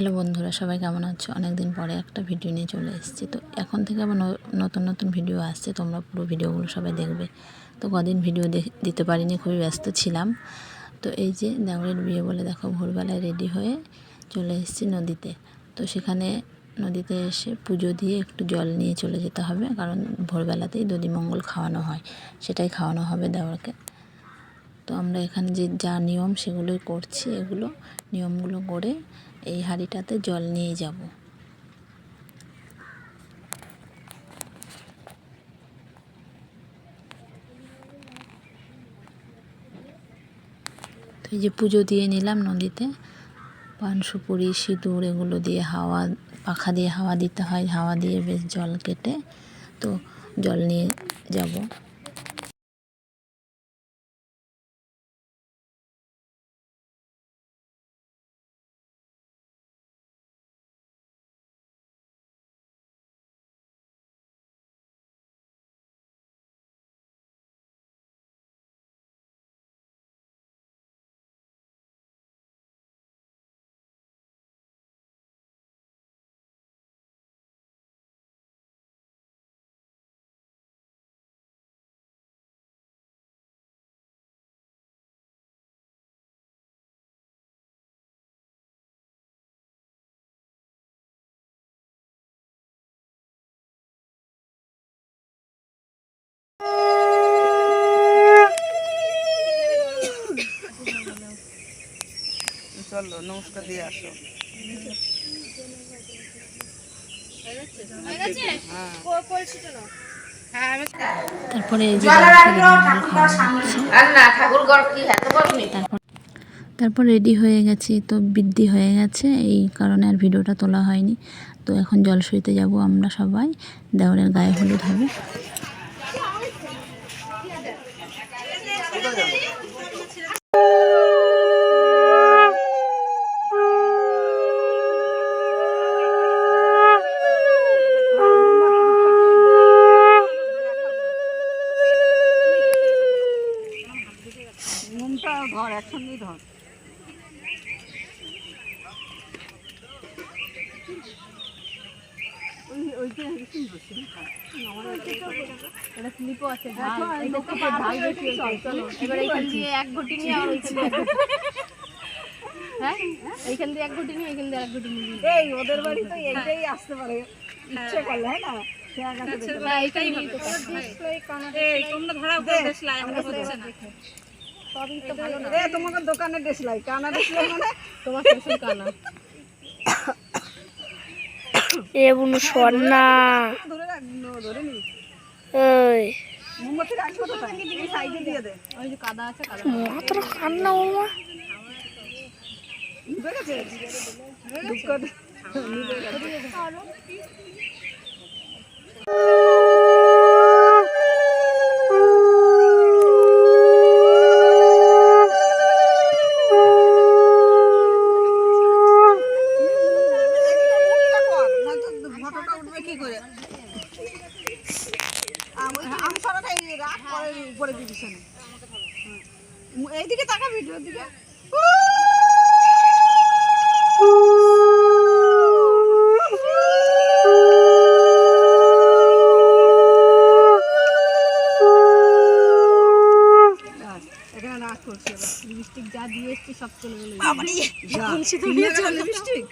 তোমরা সবাই কেমন আছো? অনেক দিন পরে একটা ভিডিও নিয়ে চলে এসেছি। তো এখন থেকে আবার নতুন নতুন ভিডিও আসছে, তোমরা পুরো ভিডিওগুলো সবাই দেখবে। তো কদিন ভিডিও দিতে পারিনি, খুবই ব্যস্ত ছিলাম। তো এই যে দেওরের বিয়ে বলে দেখো, ভোরবেলায় রেডি হয়ে চলে এসেছি নদীতে। তো সেখানে নদীতে এসে পুজো দিয়ে একটু জল নিয়ে চলে যেতে হবে, কারণ ভোরবেলাতেই দধিমঙ্গল খাওয়ানো হয়, সেটাই খাওয়ানো হবে দেওরকে তো আমরা এখানে যে, যা নিয়ম সেগুলোই করছি, এগুলো নিয়মগুলো করে এই হাঁড়িটাতে জল নিয়ে যাব। তো এই যে পুজো দিয়ে নিলাম নদীতে। পান, সুপুরি, সিঁদুর এগুলো দিয়ে হাওয়া, পাখা দিয়ে হাওয়া দিতে হয়। হাওয়া দিয়ে বেশ জল কেটে তো জল নিয়ে যাব। চলো নমস্কার দিয়ে আসো। তারপরে রেডি হয়ে গেছি তো বৃদ্ধি হয়ে গেছে এই কারণে আর ভিডিওটা তোলা হয়নি। তো এখন জল সইতে যাব আমরা সবাই দেওয়ালের গায়ে হলুদ হবে। মুমটা ধর একসঙ্গেই ধর। এইখান দিয়ে এক ঘটি নিয়ে আর দিয়ে এক ঘটি। হ্যাঁ? এইখান দিয়ে এক ঘটি নিয়ে এইখান দিয়ে এক ঘটি নিয়ে। এই ওদের বাড়ি তো এইটাই আসতে পারে। ইচ্ছে করলে হ্যাঁ না? না এ তোমাকে দোকানে দেশলাই কানা দেশলাই মানে তোমার শ্বশুর কানা। এ বুনু স্বর্ণা ধরে রাখ ন, ধরে নি ওই। মোমবাতি রাখব তো সাইডে দিয়ে দে। ওই যে কাদা আছে কাদা মাত্র কান্না ওমা। দুঃখ। সরাটা এই রাখ পরে উপরে দিবি এইদিকে তাকা ভিডিওর দিকে। লিপস্টিক যা দিয়ে এসছি সব চলে গেল। যা, নিয়ে গেল লিপস্টিক?